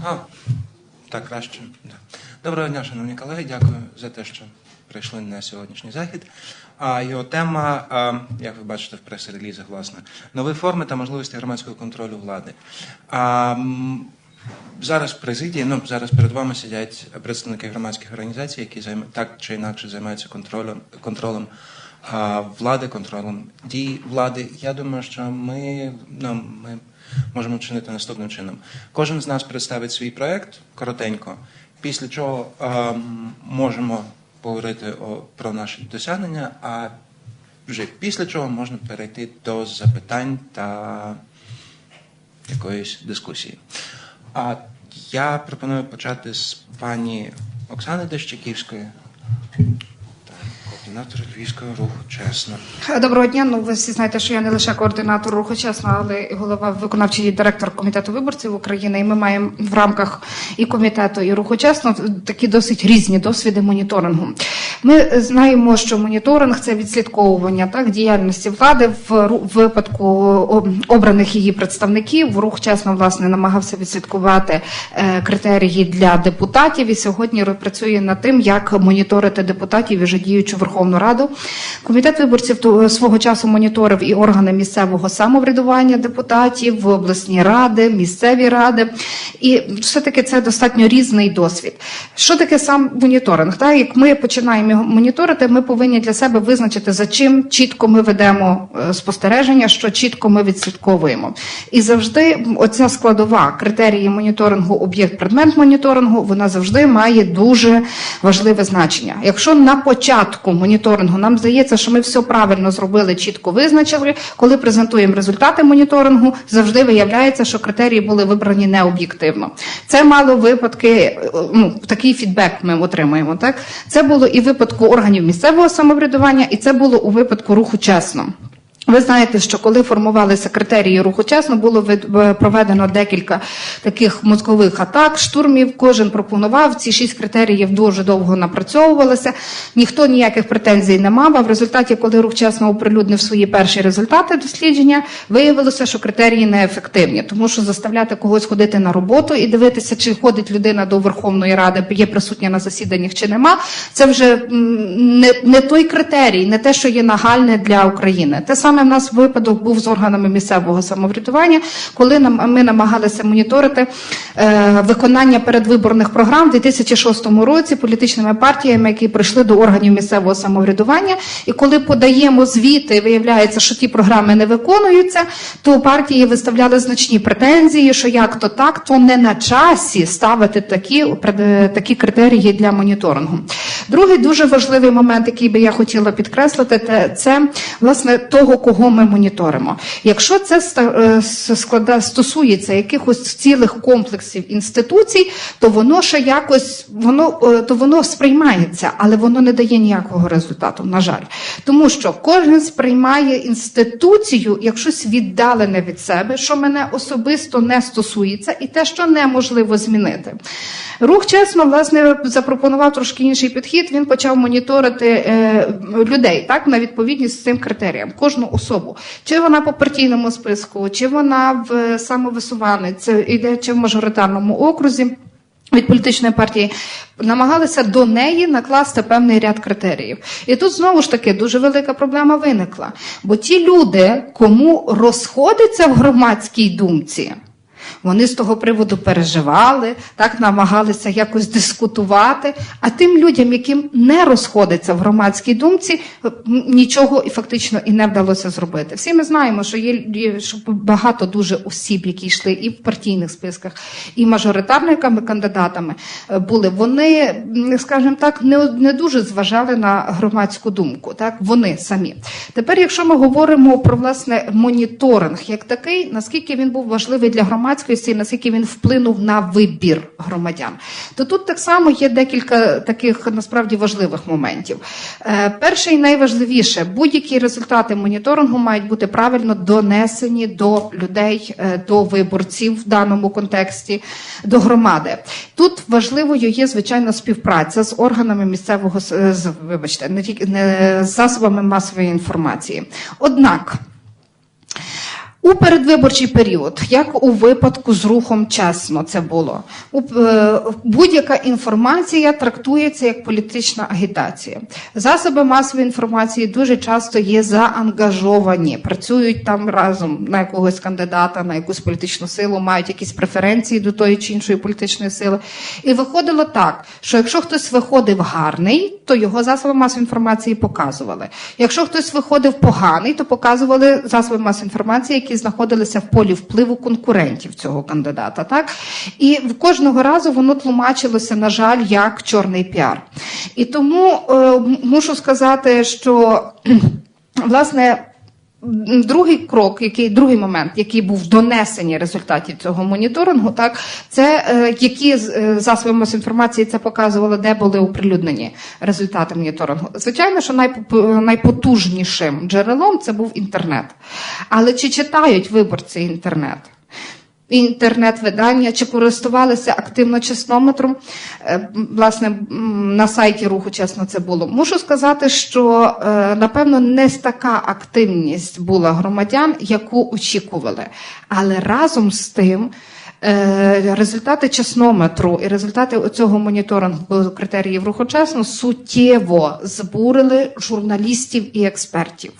А, так краще. Доброго дня, шановні колеги. Дякую за те, що прийшли на сьогоднішній захід. А його тема, як ви бачите в прес-релізах, власне, нові форми та можливості громадського контролю влади. А, зараз в президії, ну зараз перед вами сидять представники громадських організацій, які займа, так чи інакше займаються контролем, контролем а, влади, контролем дій влади. Я думаю, що ми, ну, ми можемо вчинити наступним чином. Кожен з нас представить свій проект коротенько, після чого м, можемо поговорити о, про наші досягнення, а вже після чого можна перейти до запитань та якоїсь дискусії. А я пропоную почати з пані Оксани Дещаківської, координатор Львівського руху, чесно. Доброго дня. Ну ви всі знаєте, що я не лише координатор руху чесно, але і голова виконавчий директор комітету виборців України. І ми маємо в рамках і комітету, і руху чесно такі досить різні досвіди моніторингу. Ми знаємо, що моніторинг це відслідковування так діяльності влади в випадку обраних її представників. Рух чесно власне намагався відслідкувати е, критерії для депутатів. І сьогодні працює над тим, як моніторити депутатів і вже діючу Верховну Раду. Комітет виборців свого часу моніторив і органи місцевого самоврядування депутатів, обласні ради, місцеві ради. І все-таки це достатньо різний досвід. Що таке сам моніторинг? Так, як ми починаємо моніторити, ми повинні для себе визначити, за чим чітко ми ведемо е, спостереження, що чітко ми відслідковуємо. І завжди оця складова критерії моніторингу, об'єкт предмет моніторингу, вона завжди має дуже важливе значення. Якщо на початку моніторингу нам здається, що ми все правильно зробили, чітко визначили, коли презентуємо результати моніторингу, завжди виявляється, що критерії були вибрані необ'єктивно. Це мало випадки, е, ну такий фідбек ми отримуємо. Так це було і в випадку органів місцевого самоврядування, і це було у випадку руху чесно. Ви знаєте, що коли формувалися критерії руху чесно, було проведено декілька таких мозкових атак, штурмів. Кожен пропонував ці шість критеріїв дуже довго напрацьовувалися. Ніхто ніяких претензій не мав. А в результаті, коли рух чесно оприлюднив свої перші результати дослідження, виявилося, що критерії неефективні, тому що заставляти когось ходити на роботу і дивитися, чи ходить людина до Верховної Ради, є присутня на засіданнях чи нема. Це вже не, не той критерій, не те, що є нагальне для України. Те саме в нас випадок був з органами місцевого самоврядування, коли ми намагалися моніторити е, виконання передвиборних програм в 2006 році політичними партіями, які прийшли до органів місцевого самоврядування. І коли подаємо звіти, виявляється, що ті програми не виконуються, то партії виставляли значні претензії, що як то так, то не на часі ставити такі, такі критерії для моніторингу. Другий дуже важливий момент, який би я хотіла підкреслити, це власне того, кого ми моніторимо. Якщо це е, склада стосується якихось цілих комплексів інституцій, то воно ще якось воно е, то воно сприймається, але воно не дає ніякого результату. На жаль, тому що кожен сприймає інституцію як щось віддалене від себе, що мене особисто не стосується, і те, що неможливо змінити. Рух чесно власне запропонував трошки інший підхід. Він почав моніторити е, людей так на відповідність з цим критеріям, кожну особу, чи вона по партійному списку, чи вона в е, самовисуванець, іде чи в мажоритарному окрузі. Від політичної партії намагалися до неї накласти певний ряд критеріїв. І тут знову ж таки дуже велика проблема виникла. Бо ті люди, кому розходиться в громадській думці, вони з того приводу переживали, так намагалися якось дискутувати. А тим людям, яким не розходиться в громадській думці, нічого і фактично і не вдалося зробити. Всі ми знаємо, що є що багато дуже осіб, які йшли і в партійних списках, і мажоритарниками кандидатами е, були. Вони, скажімо так, не, не дуже зважали на громадську думку. Так, вони самі. Тепер, якщо ми говоримо про власне моніторинг як такий, наскільки він був важливий для громадськості, і наскільки він вплинув на вибір громадян, то тут так само є декілька таких насправді важливих моментів. Е, перше і найважливіше, будь-які результати моніторингу мають бути правильно донесені до людей, е, до виборців в даному контексті, до громади. Тут важливою є звичайно співпраця з органами місцевого з вибачте, не не з засобами масової інформації. Однак. У передвиборчий період, як у випадку з рухом чесно, це було е, будь-яка інформація трактується як політична агітація. Засоби масової інформації дуже часто є заангажовані, працюють там разом на якогось кандидата, на якусь політичну силу, мають якісь преференції до тої чи іншої політичної сили. І виходило так, що якщо хтось виходив гарний, то його засоби масової інформації показували. Якщо хтось виходив поганий, то показували засоби масової інформації, які знаходилися в полі впливу конкурентів цього кандидата. Так? І кожного разу воно тлумачилося, на жаль, як чорний піар. І тому е, мушу сказати, що власне. Другий крок, який другий момент, який був в результатів цього моніторингу, так це е, які е, засоби масової інформації це показували, де були оприлюднені результати моніторингу. Звичайно, що найпоп- найпотужнішим джерелом це був інтернет. Але чи читають виборці інтернет? Інтернет-видання чи користувалися активно чеснометром? Е, Власне, на сайті руху чесно це було. Мушу сказати, що е, напевно не така активність була громадян, яку очікували. Але разом з тим. е, Результати чеснометру і результати цього моніторингу критеріїв руху чесно суттєво збурили журналістів і експертів.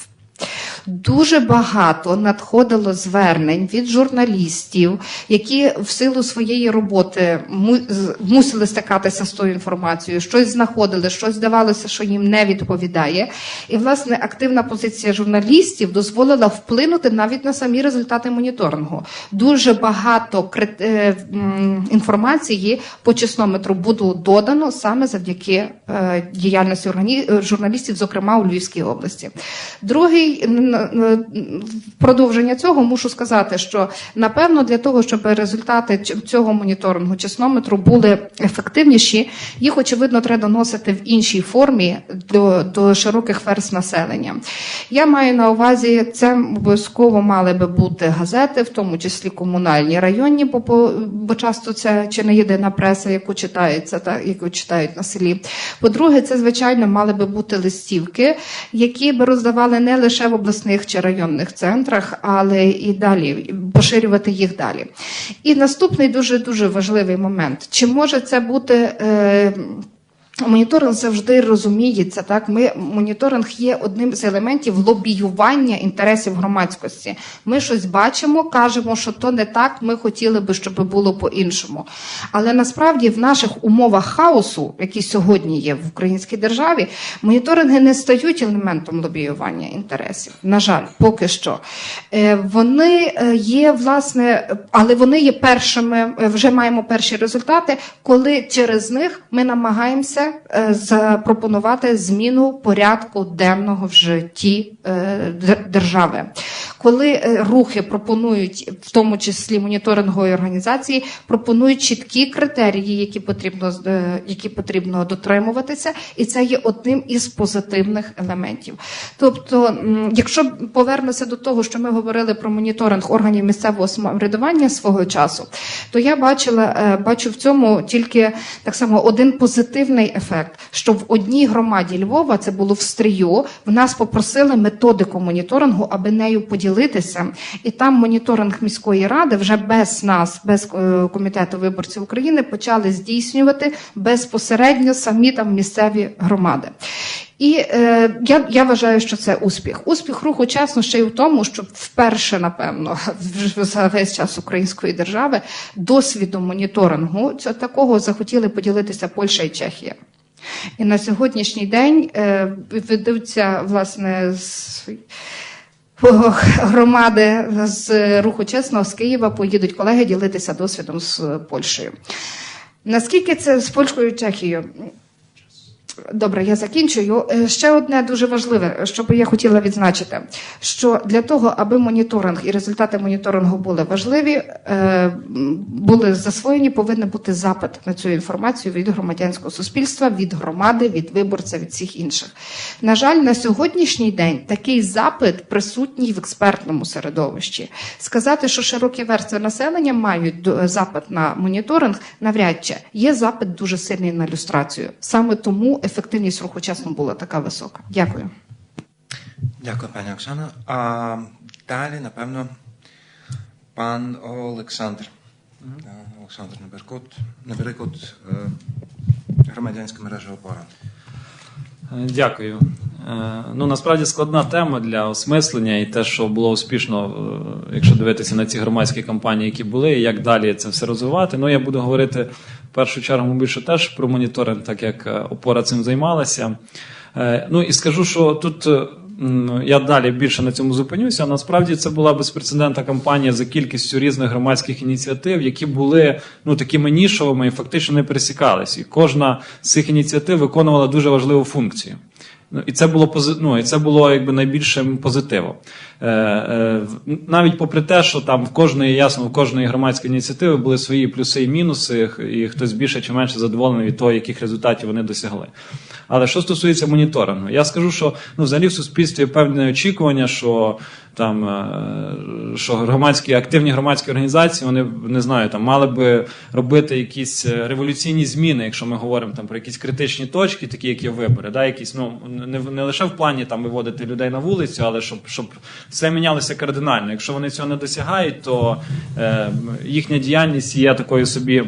Дуже багато надходило звернень від журналістів, які в силу своєї роботи мусили стикатися з тою інформацією, щось знаходили, щось здавалося, що їм не відповідає. І власне активна позиція журналістів дозволила вплинути навіть на самі результати моніторингу. Дуже багато е, інформації по чеснометру було додано саме завдяки е, діяльності журналістів, зокрема у Львівській області. Другий в продовження цього мушу сказати, що напевно для того, щоб результати цього моніторингу чеснометру були ефективніші, їх очевидно треба доносити в іншій формі до, до широких верст населення. Я маю на увазі, це обов'язково мали би бути газети, в тому числі комунальні районні, бо, бо, часто це чи не єдина преса, яку читається, та яку читають на селі. По-друге, це звичайно мали би бути листівки, які би роздавали не лише в обласних чи районних центрах, але і далі поширювати їх далі. І наступний дуже дуже важливий момент: чи може це бути? Е, Моніторинг завжди розуміється. Так, ми моніторинг є одним з елементів лобіювання інтересів громадськості. Ми щось бачимо, кажемо, що то не так. Ми хотіли би, щоб було по-іншому. Але насправді в наших умовах хаосу, які сьогодні є в українській державі, моніторинги не стають елементом лобіювання інтересів. На жаль, поки що Е, вони е, є власне, але вони є першими. е, Вже маємо перші результати, коли через них ми намагаємося е, запропонувати зміну порядку денного в житті е, держави. Коли е, рухи пропонують, в тому числі моніторингові організації, пропонують чіткі критерії, які потрібно які потрібно дотримуватися, і це є одним із позитивних елементів. Тобто, якщо повернутися до того, що ми говорили про моніторинг органів місцевого самоврядування свого часу, то я бачила, бачу в цьому тільки так само один позитивний ефект, що в одній громаді Львова це було в стрію. В нас попросили методику моніторингу, аби нею поділитися. І там моніторинг міської ради вже без нас, без е, комітету виборців України, почали здійснювати безпосередньо самі там місцеві громади. І е, я, я вважаю, що це успіх. Успіх руху чесно ще й в тому, що вперше, напевно, за весь час української держави досвідом моніторингу цього такого захотіли поділитися Польща і Чехія. І на сьогоднішній день е, ведуться власне з громади з руху чесно з Києва поїдуть колеги ділитися досвідом з Польщею. Наскільки це з Польщею і Чехією? Добре, я закінчую. Е, Ще одне дуже важливе, що би я хотіла відзначити, що для того, аби моніторинг і результати моніторингу були важливі, е, були засвоєні, повинен бути запит на цю інформацію від громадянського суспільства, від громади, від виборця, від всіх інших. На жаль, на сьогоднішній день такий запит присутній в експертному середовищі. Сказати, що широкі верстви населення мають до- запит на моніторинг, навряд чи є запит дуже сильний на люстрацію. Саме тому ефективність руху чесно була така висока. Дякую. Дякую, пані Оксано. А далі, напевно, пан Олександр. Олександр Неберкут, Неберекут, е, громадянська мережа опора. Е, Дякую. Е, Ну насправді складна тема для осмислення, і те, що було успішно, якщо дивитися на ці громадські кампанії, які були, і як далі це все розвивати. Ну я буду говорити першу чергу більше теж про моніторинг, так як е, опора цим займалася. Е, Ну і скажу, що тут. е, Я далі більше на цьому зупинюся. Насправді це була безпрецедентна кампанія за кількістю різних громадських ініціатив, які були ну такими нішовими і фактично не пересікались. І кожна з цих ініціатив виконувала дуже важливу функцію. Ну, і це було ну, і це було якби найбільшим позитивом. Е, е, навіть попри те, що там в кожної ясно, в кожної громадської ініціативи були свої плюси і мінуси, і хтось більше чи менше задоволений від того, яких результатів вони досягли. Але що стосується моніторингу, я скажу, що ну, взагалі в суспільстві певне очікування, що там е, що громадські активні громадські організації, вони не знаю, там мали би робити якісь е, революційні зміни, якщо ми говоримо там про якісь критичні точки, такі як є вибори, да, якісь ну не, не лише в плані там виводити людей на вулицю, але щоб, щоб все мінялося кардинально. Якщо вони цього не досягають, то е, їхня діяльність є такою собі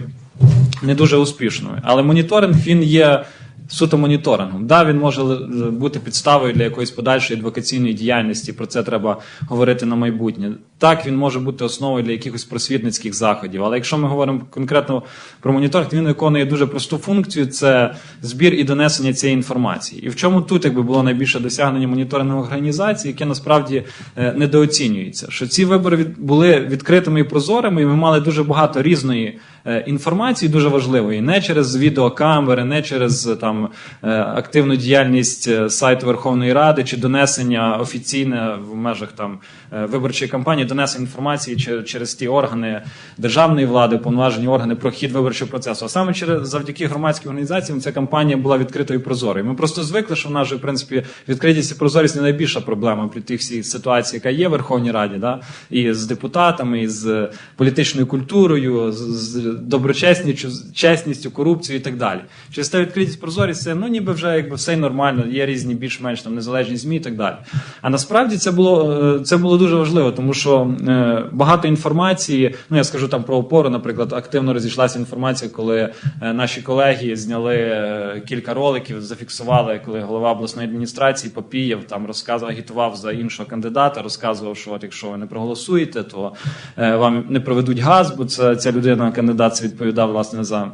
не дуже успішною. Але моніторинг він є суто моніторингом. Да, він може е, бути підставою для якоїсь подальшої адвокаційної діяльності. Про це треба говорити на майбутнє. Так, він може бути основою для якихось просвітницьких заходів. Але якщо ми говоримо конкретно про моніторинг, він виконує дуже просту функцію: це збір і донесення цієї інформації. І в чому тут якби було найбільше досягнення моніторингових організацій, яке насправді е, недооцінюється. Що ці вибори були відкритими і прозорими, і ми мали дуже багато різної інформації, дуже важливої, не через відеокамери, не через е, там е, активну діяльність е, сайту Верховної Ради чи донесення офіційне в межах там е, виборчої кампанії, донесення інформації через ті органи державної влади, повноважені органи про хід виборчого процесу. А саме через завдяки громадським організаціям ця кампанія була відкритою і прозорою. Ми просто звикли, що в нас же, в принципі, відкритість і прозорість не найбільша проблема при тих всій ситуації, яка є в Верховній Раді, да? і з депутатами, і з політичною культурою, з доброчесністю, чесністю, корупцією і так далі. Через те відкритість прозорість це ну ніби вже якби все нормально, є різні більш-менш там незалежні змі і так далі. А насправді це було е, це було дуже важливо, тому що е, багато інформації, ну я скажу там про опору, наприклад, активно розійшлася інформація, коли е, наші колеги зняли кілька роликів, зафіксували, коли голова обласної адміністрації Попієв там розказував, агітував за іншого кандидата, розказував, що от якщо ви не проголосуєте, то вам не проведуть газ, бо це ця людина, кандидат, це відповідав власне за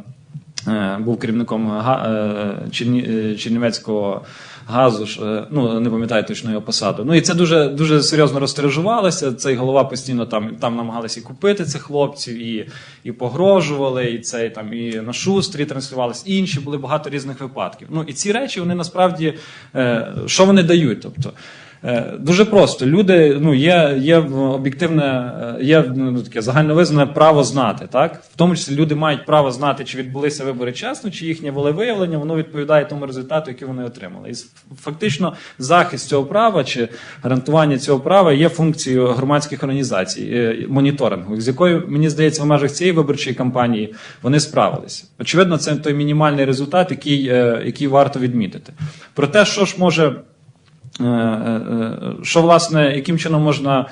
е, був керівником е, е, Чернівецького газу, ну не пам'ятаю точно його посаду. Ну і це дуже дуже серйозно розтиражувалося. Цей голова постійно там там намагалися і купити цих хлопців, і, і погрожували, і цей там і на шустрі транслювалися, і інші були багато різних випадків. Ну і ці речі вони насправді що вони дають? Тобто. Е, Дуже просто. Люди, ну, є, є об'єктивне, е, є ну, таке загальновизнане право знати. Так? В тому числі люди мають право знати, чи відбулися вибори чесно, чи їхнє волевиявлення, воно відповідає тому результату, який вони отримали. І фактично захист цього права чи гарантування цього права є функцією громадських організацій, е, моніторингу, з якою, мені здається, в межах цієї виборчої кампанії вони справилися. Очевидно, це той мінімальний результат, який, е, який варто відмітити. Про те, що ж може. Е, е, е, що власне, яким чином можна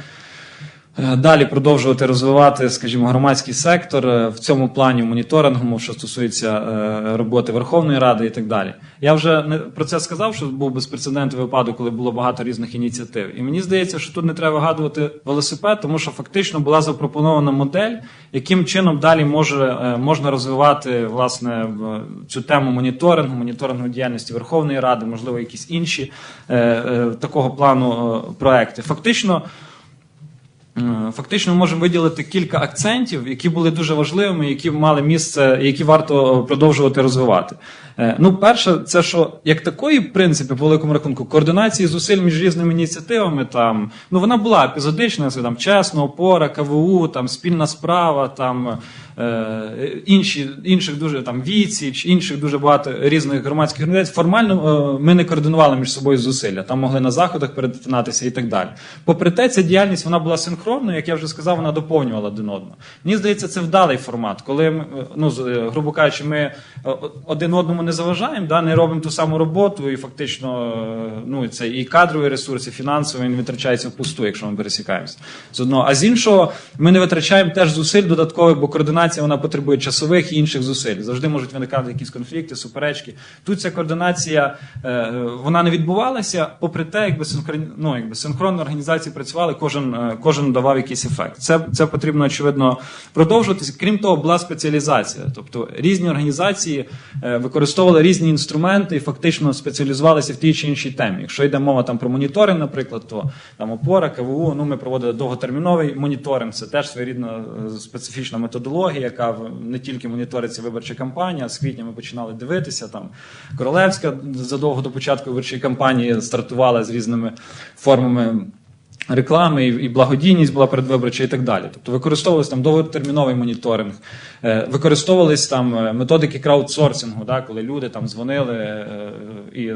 далі продовжувати розвивати, скажімо, громадський сектор е, в цьому плані моніторингу, що стосується е, роботи Верховної Ради і так далі. Я вже не про це сказав, що був безпрецедентний випадок, коли було багато різних ініціатив. І мені здається, що тут не треба вигадувати велосипед, тому що фактично була запропонована модель, яким чином далі може е, можна розвивати власне цю тему моніторингу, моніторингу діяльності Верховної Ради, можливо, якісь інші е, е, такого плану е, проекти. Фактично. Е, Фактично, ми можемо виділити кілька акцентів, які були дуже важливими, які мали місце, які варто продовжувати розвивати. Е, Ну, перше, це що як такої, в принципі, по великому рахунку, координації зусиль між різними ініціативами, там ну вона була епізодична, це там чесно, опора, КВУ, там спільна справа, там інші, інших дуже там відсіч, інших дуже багато різних громадських організацій. Формально е, ми не координували між собою зусилля. Там могли на заходах перетинатися і так далі. Попри те, ця діяльність вона була синхронною, як я вже сказав, вона доповнювала один одного. Мені здається, це вдалий формат, коли е, ну, е, грубо кажучи, ми е, один одному не заважаємо, да, не робимо ту саму роботу, і фактично е, ну, це і кадровий ресурс, і фінансовий він витрачається впусту, якщо ми пересікаємося з одного. А з іншого, ми не витрачаємо теж зусиль додаткових, бо координація вона потребує часових і інших зусиль. Завжди можуть виникати якісь конфлікти, суперечки. Тут ця координація е, вона не відбувалася, попри те, якби синхрон, ну, якби синхронно організації працювали, кожен, е, кожен давав якийсь ефект. Це, це потрібно очевидно продовжуватися. Крім того, була спеціалізація. Тобто різні організації е, використовували різні інструменти і фактично спеціалізувалися в тій чи іншій темі. Якщо йде мова там про моніторинг, наприклад, то там опора, КВУ, ну ми проводили довготерміновий моніторинг. Це теж своєрідна специфічна методологія, яка не тільки моніториться виборча кампанія. З квітня ми починали дивитися. Там Королевська задовго до початку виборчої кампанії стартувала з різними формами реклами і, благодійність була передвиборча і так далі. Тобто використовувалися там довготерміновий моніторинг, е, використовувались там е, методики краудсорсингу, да, коли люди там дзвонили е, і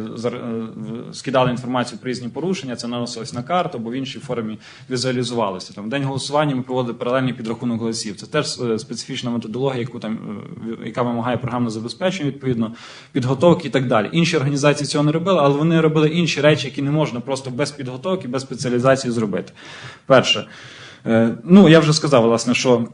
скидали інформацію про різні порушення, це наносилось на карту або в іншій формі візуалізувалося. Там день голосування ми проводили паралельний підрахунок голосів. Це теж специфічна методологія, яку там яка вимагає програмне забезпечення відповідно, підготовки і так далі. Інші організації цього не робили, але вони робили інші речі, які не можна просто без підготовки, без спеціалізації зробити. Перше, е, ну я вже сказав, власне, що.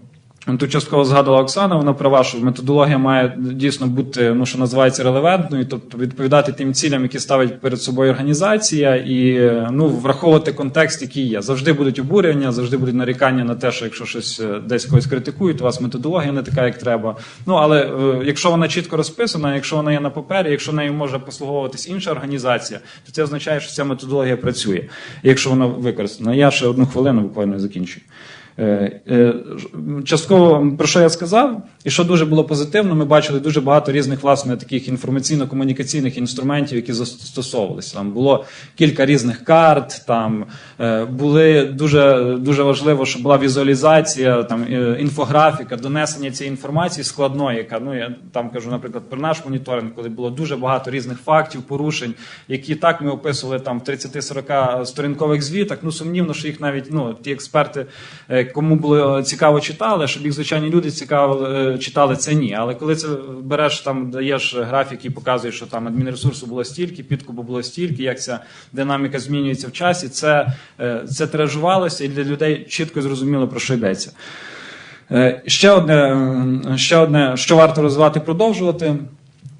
Тут частково згадувала Оксана, вона права, що методологія має дійсно бути, ну що називається релевантною, тобто відповідати тим цілям, які ставить перед собою організація, і ну враховувати контекст, який є. Завжди будуть обурення, завжди будуть нарікання на те, що якщо щось е, десь когось критикують, у вас методологія не така, як треба. Ну але е, якщо вона чітко розписана, якщо вона є на папері, якщо нею може послуговуватись інша організація, то це означає, що ця методологія працює, якщо вона використана. Я ще одну хвилину буквально закінчую. Е, е, Частково про що я сказав, і що дуже було позитивно, ми бачили дуже багато різних власне таких інформаційно-комунікаційних інструментів, які застосовувалися. Там було кілька різних карт, там е, були дуже дуже важливо, щоб була візуалізація, там інфографіка, донесення цієї інформації складної, яка ну я там кажу, наприклад, про наш моніторинг, коли було дуже багато різних фактів, порушень, які так ми описували там в 30-40 сторінкових звітах. Ну сумнівно, що їх навіть ну ті експерти, кому було цікаво читали, щоб їх звичайні люди цікаво е, читали це ні. Але коли це береш там, даєш графік і показуєш, що там адмінресурсу було стільки, підкупу було стільки, як ця динаміка змінюється в часі, це, е, це тиражувалося і для людей чітко зрозуміло про що йдеться. Е, Ще одне, ще одне, що варто розвивати продовжувати.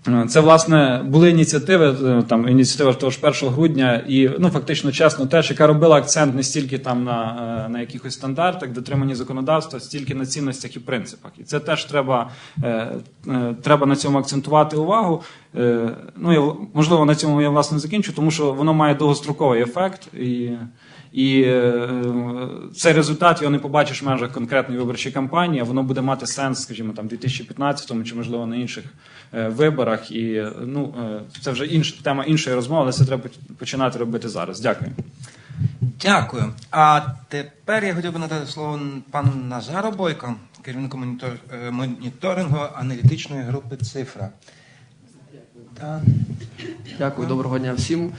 Е, Це власне були ініціативи, е, там ініціатива того ж 1 грудня, і ну фактично чесно, теж яка робила акцент не стільки там на, е, на якихось стандартах, дотриманні законодавства, стільки на цінностях і принципах. І це теж треба, треба на цьому акцентувати увагу. Ну я можливо на цьому я власне закінчу, тому що воно має довгостроковий ефект і. І е, цей результат його не побачиш в межах конкретної виборчої кампанії, а воно буде мати сенс, скажімо, там 2015 чи можливо на інших е, виборах. І е, ну е, це вже інша тема іншої розмови, але це треба починати робити зараз. Дякую. Дякую. А тепер я хотів би надати слово пану Назару Бойко, керівнику монітор, е, моніторингу аналітичної групи Цифра. Та, Дякую, доброго дня всім.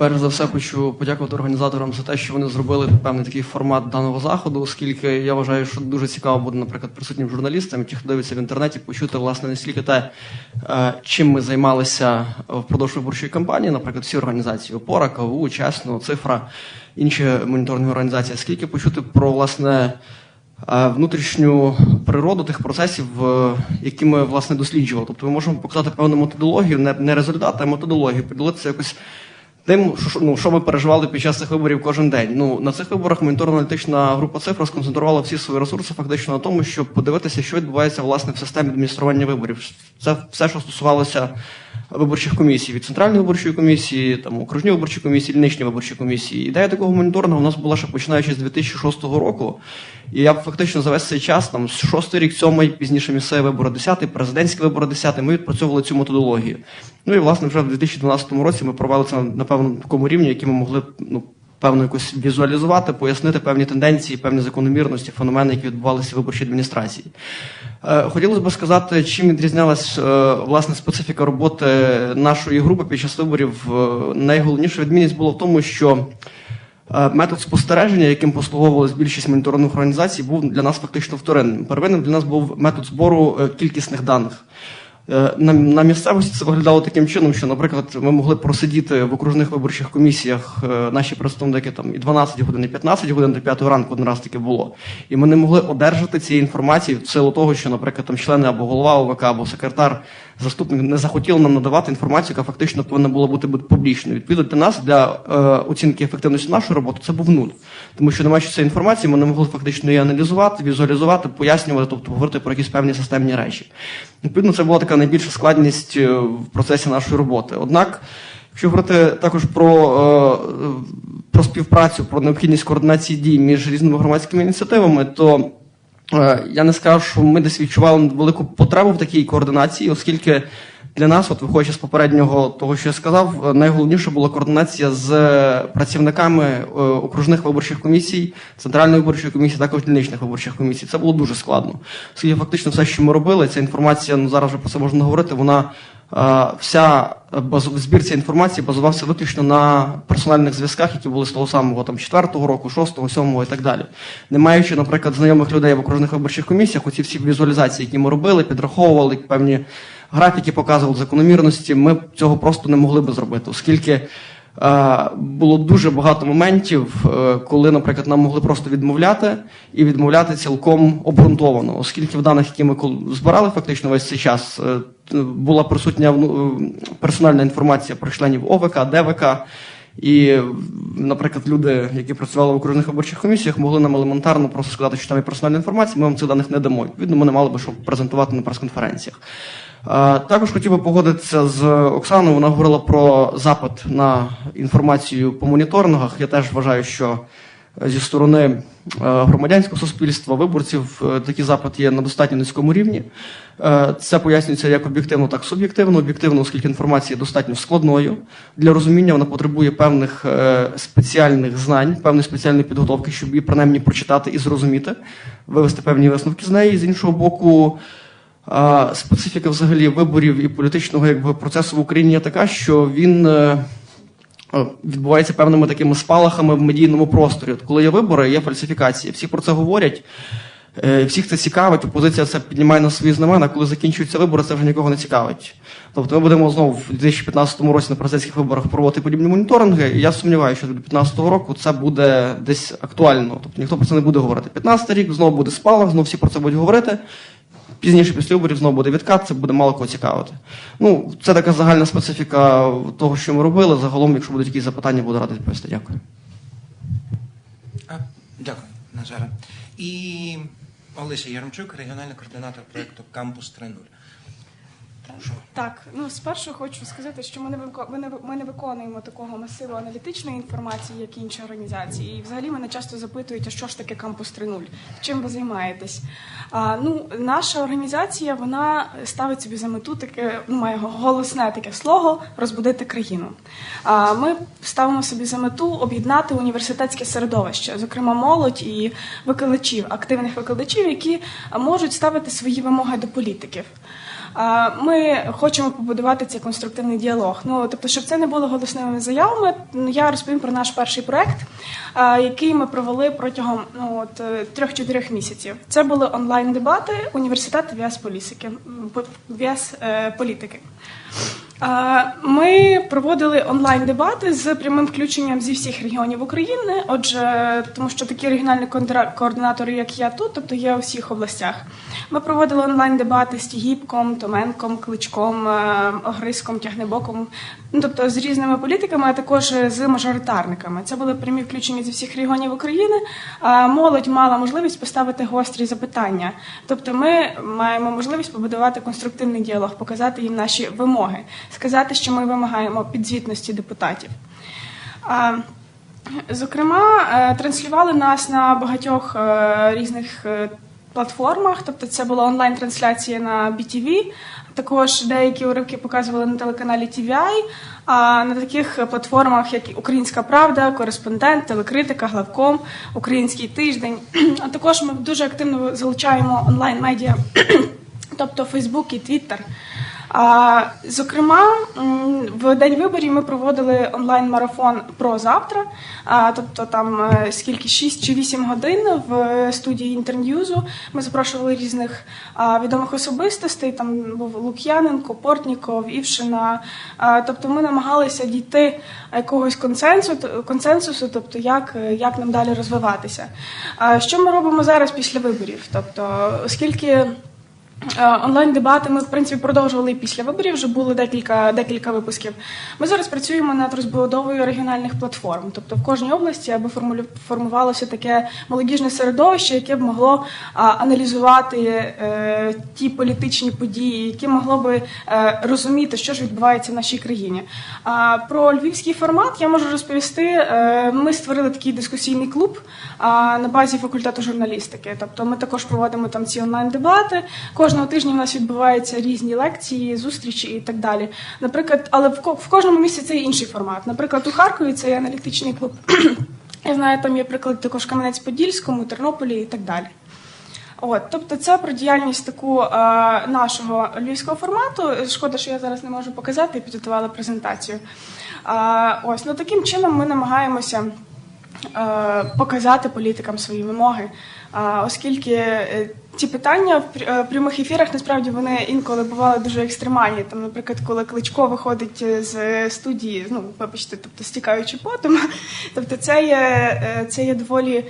Перш за все, хочу подякувати організаторам за те, що вони зробили певний такий формат даного заходу, оскільки я вважаю, що дуже цікаво буде, наприклад, присутнім журналістам, ті, хто дивиться в інтернеті, почути власне не стільки те, е, чим ми займалися впродовж виборчої кампанії, наприклад, всі організації ОПОРА, КВУ, Чесно, Цифра, інші моніторингові організації, скільки почути про власне е, внутрішню природу тих процесів, які ми власне досліджували. Тобто ми можемо показати певну методологію, не, не результат, а методологію, поділитися якось тим, ну, що ми переживали під час цих виборів кожен день. Ну на цих виборах моніторно-аналітична група цифра сконцентрувала всі свої ресурси фактично на тому, щоб подивитися, що відбувається власне в системі адміністрування виборів. Це все, що стосувалося виборчих комісій від центральної виборчої комісії, там окружні виборчі комісії, дільничні виборчі комісії. Ідея такого моніторингу у нас була ще починаючи з 2006 року. І я фактично за весь цей час, там шостий рік, сьомий, пізніше місцеві вибори, десятий, президентські вибори, десятий, ми відпрацьовували цю методологію. Ну і власне вже в 2012 році ми провели це на певному такому рівні, який ми могли ну, певно якось візуалізувати, пояснити певні тенденції, певні закономірності, феномени, які відбувалися в виборчій адміністрації. Е, Хотілося б сказати, чим відрізнялась е, власне специфіка роботи нашої групи під час виборів. Е, Найголовніша відмінність була в тому, що Метод спостереження, яким послуговувалась більшість моніторингових організацій, був для нас фактично вторинним. Первинним для нас був метод збору е, кількісних даних. Е, На, місцевості це виглядало таким чином, що, наприклад, ми могли просидіти в окружних виборчих комісіях е, наші представники там і 12 годин, і 15 годин до 5 ранку один раз таке було. І ми не могли одержати цієї інформації в силу того, що, наприклад, там члени або голова ОВК, або секретар, заступник не захотіли нам надавати інформацію, яка фактично повинна була бути публічною. Відповідно, для нас для е, оцінки ефективності нашої роботи це був нуль. Тому що немає цієї інформації, ми не могли фактично її аналізувати, візуалізувати, пояснювати, тобто говорити про якісь певні системні речі. Відповідно, це була така найбільша складність е, в процесі нашої роботи. Однак, якщо говорити також про, е, про співпрацю, про необхідність координації дій між різними громадськими ініціативами, то я не скажу, що ми десь відчували велику потребу в такій координації, оскільки для нас, от виходячи з попереднього того, що я сказав, е, найголовніше була координація з працівниками е, окружних виборчих комісій, центральної виборчої комісії, також дільничних виборчих комісій. Це було дуже складно. Оскільки фактично все, що ми робили, ця інформація, ну зараз вже про це можна говорити, вона е, вся базу- збір цієї інформації базувався виключно на персональних зв'язках, які були з того самого там четвертого року, шостого, сьомого і так далі. Не маючи, наприклад, знайомих людей в окружних виборчих комісіях, оці всі візуалізації, які ми робили, підраховували певні графіки, показували закономірності, ми цього просто не могли би зробити, оскільки. е, Було дуже багато моментів, е, коли, наприклад, нам могли просто відмовляти і відмовляти цілком обґрунтовано, оскільки в даних, які ми збирали фактично весь цей час, е, була присутня ну, персональна інформація про членів ОВК, ДВК. І, наприклад, люди, які працювали в окружних виборчих комісіях, могли нам елементарно просто сказати, що там є персональна інформація, ми вам цих даних не дамо. Відповідно, ми не мали би що презентувати на прес-конференціях. Також хотів би погодитися з Оксаною. Вона говорила про запит на інформацію по моніторингах. Я теж вважаю, що зі сторони е, громадянського суспільства, виборців, е, такий запит є на достатньо низькому рівні. Е, Це пояснюється як об'єктивно, так і суб'єктивно. Об'єктивно, оскільки інформація є достатньо складною. Для розуміння вона потребує певних спеціальних знань, певної спеціальної підготовки, щоб її принаймні прочитати і зрозуміти, вивести певні висновки з неї. З іншого боку, специфіка взагалі виборів і політичного якби, процесу в Україні є така, що він відбувається певними такими спалахами в медійному просторі. От коли є вибори, є фальсифікації. Всі про це говорять. е, Всіх це цікавить, опозиція це піднімає на свої знамена, коли закінчуються вибори, це вже нікого не цікавить. Тобто ми будемо знову в 2015 році на президентських виборах проводити подібні моніторинги. І я сумніваюся, що до 2015 року це буде десь актуально. Тобто ніхто про це не буде говорити. 15 рік знову буде спалах, знову всі про це будуть говорити. Пізніше після виборів знову буде відкат, це буде мало кого цікавити. Ну, це така загальна специфіка того, що ми робили. Загалом, якщо будуть якісь запитання, буду радий відповісти. Дякую. Дякую, Назара. І Олеся Яремчук, регіональний координатор проєкту Кампус 3.0. Так, ну спершу хочу сказати, що ми не ми не ми не виконуємо такого масиву аналітичної інформації, як інші організації. І взагалі мене часто запитують, а що ж таке кампус 3.0? Чим ви займаєтесь? А, ну, наша організація вона ставить собі за мету таке, ну має голосне таке слово розбудити країну. А, ми ставимо собі за мету об'єднати університетське середовище, зокрема молодь і викладачів, активних викладачів, які можуть ставити свої вимоги до політиків. А, Ми хочемо побудувати цей конструктивний діалог. Ну тобто, щоб це не було голосними заявами, ну, я розповім про наш перший проект, який ми провели протягом ну, от, е, трьох-чотирьох місяців. Це були онлайн-дебати університету ВІАС е, політики. Ми проводили онлайн-дебати з прямим включенням зі всіх регіонів України. Отже, тому що такі регіональні координатори, як я тут, тобто є у всіх областях. Ми проводили онлайн-дебати з Тігіпком, Томенком, Кличком, е, Огриском, Тягнебоком, ну тобто з різними політиками, а також з мажоритарниками. Це були прямі включення зі всіх регіонів України. Молодь мала можливість поставити гострі запитання. Тобто, ми маємо можливість побудувати конструктивний діалог, показати їм наші вимоги, сказати, що ми вимагаємо підзвітності депутатів. Зокрема, е, транслювали нас на багатьох е, різних е, платформах, тобто це була онлайн-трансляція на BTV, Також деякі уривки показували на телеканалі TVI, а на таких платформах, як Українська Правда, Кореспондент, Телекритика, Главком, Український тиждень. А також ми дуже активно залучаємо онлайн-медіа, тобто Фейсбук і Твіттер. А, зокрема, в день виборів ми проводили онлайн-марафон про завтра. А, тобто там е, скільки 6 чи 8 годин в студії інтерньюзу. Ми запрошували різних а, відомих особистостей. Там був Лук'яненко, Портніков, Івшина. А, тобто ми намагалися дійти якогось консенсусу, консенсусу, тобто як, як нам далі розвиватися. А, що ми робимо зараз після виборів? Тобто, оскільки Онлайн-дебати ми в принципі продовжували після виборів. Вже було декілька декілька випусків. Ми зараз працюємо над розбудовою регіональних платформ, тобто в кожній області, аби формувалося таке молодіжне середовище, яке б могло аналізувати е, ті політичні події, яке могло би е, розуміти, що ж відбувається в нашій країні. А про львівський формат я можу розповісти. Е, ми створили такий дискусійний клуб на базі факультету журналістики. Тобто ми також проводимо там ці онлайн-дебати. Кожного тижня в нас відбуваються різні лекції, зустрічі і так далі. Наприклад, але в, кожному місці це інший формат. Наприклад, у Харкові це є аналітичний клуб. Я знаю, там є приклад також Кам'янець-Подільському, Тернополі і так далі. От, тобто, це про діяльність таку е, нашого львівського формату. Шкода, що я зараз не можу показати, я підготувала презентацію. Е, ось, ну таким чином ми намагаємося е, показати політикам свої вимоги, оскільки е, ці питання в е, прямих ефірах насправді вони інколи бували дуже екстремальні. Там, наприклад, коли Кличко виходить е, з студії, ну вибачте, тобто стікаючи потом, тобто це є, е, це є доволі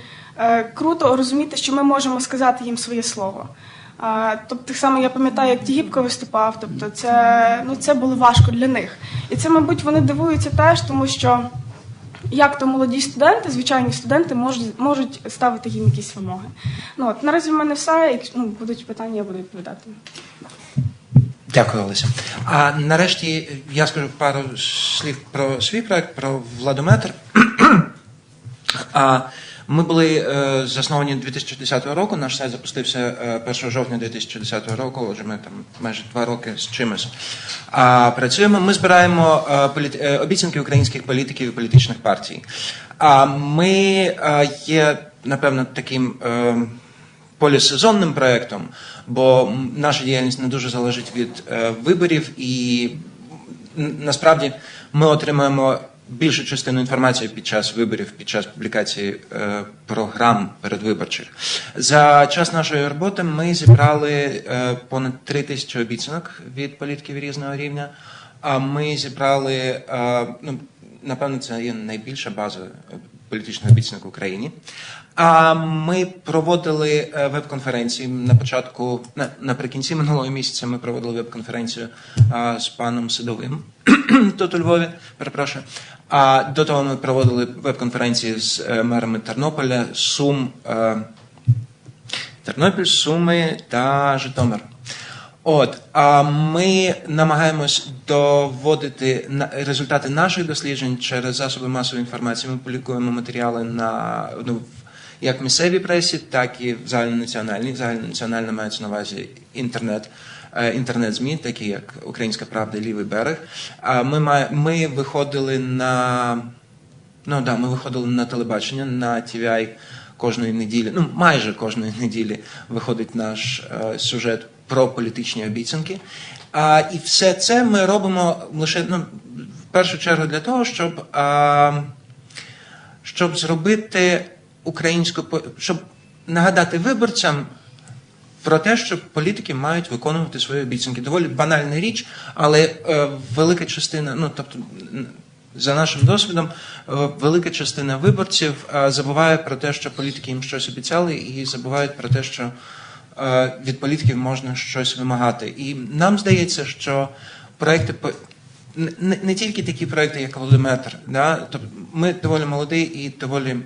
круто розуміти, що ми можемо сказати їм своє слово. Тобто, так само я пам'ятаю, як Тігіпко виступав. Тобто, це ну це було важко для них, і це, мабуть, вони дивуються теж, тому що як то молоді студенти, звичайні студенти можуть, можуть ставити їм якісь вимоги. Ну от наразі в мене все. Якщо ну, будуть питання, я буду відповідати. Дякую, Олеся. А нарешті я скажу пару слів про свій проект, про владометр. А, Ми були е, засновані 2010 року. Наш сайт запустився е, 1 жовтня 2010 року. Отже, ми там майже два роки з чимось. А працюємо. Ми збираємо е, політ... е, обіцянки українських політиків і політичних партій. А ми е, є, напевно, таким. Е, полісезонним проєктом, бо наша діяльність не дуже залежить від е, виборів, і насправді ми отримуємо більшу частину інформації під час виборів, під час публікації е, програм передвиборчих. За час нашої роботи ми зібрали е, понад три тисячі обіцянок від політиків різного рівня. А ми зібрали, е, ну, напевно, це є найбільша база е, політичних обіцянок в Україні. Ми проводили е, веб-конференції на початку, наприкінці минулого місяця. Ми проводили веб-конференцію з паном Садовим тут у Львові. Перепрошую. А до того ми проводили веб-конференції з е, мерами Тернополя, Сум, е, Тернопіль, Суми та Житомир. От, а ми намагаємось доводити результати наших досліджень через засоби масової інформації. Ми публікуємо матеріали на ну, як в місцевій пресі, так і в загальнонаціональній. Загальнонаціональна мається на увазі інтернет. е, Інтернет-ЗМІ, такі як Українська Правда і Лівий берег. Ми, ми виходили на Ну да, ми виходили на телебачення на TVI кожної неділі. Ну майже кожної неділі виходить наш е, сюжет про політичні обіцянки. А, і все це ми робимо лише ну, в першу чергу для того, щоб, а, щоб зробити українську щоб нагадати виборцям. Про те, що політики мають виконувати свої обіцянки. Доволі банальна річ, але е, велика частина, ну тобто, за нашим досвідом, е, велика частина виборців е, забуває про те, що політики їм щось обіцяли, і забувають про те, що від політиків можна щось вимагати. І нам здається, що проекти не, тільки такі проекти, як Володиметр, да? тобто ми доволі молодий і доволі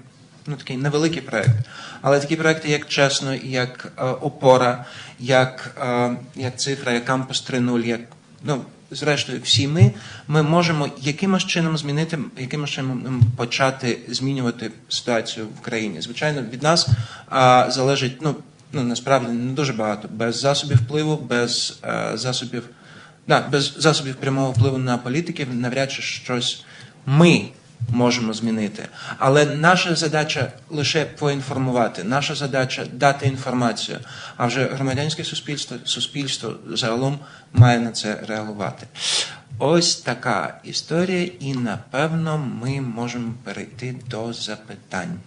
ну, такий невеликий проект. Але такі проекти, як чесно, як е, опора, як, е, як цифра, як кампус 3.0, як ну, зрештою, всі ми, ми можемо якимось чином змінити, якимось чином почати змінювати ситуацію в країні. Звичайно, від нас е, залежить ну, ну насправді не дуже багато без засобів впливу, без е, засобів Да, без засобів прямого впливу на політиків навряд чи щось ми можемо змінити. Але наша задача лише поінформувати, наша задача дати інформацію. А вже громадянське суспільство, суспільство загалом має на це реагувати. Ось така історія, і напевно ми можемо перейти до запитань.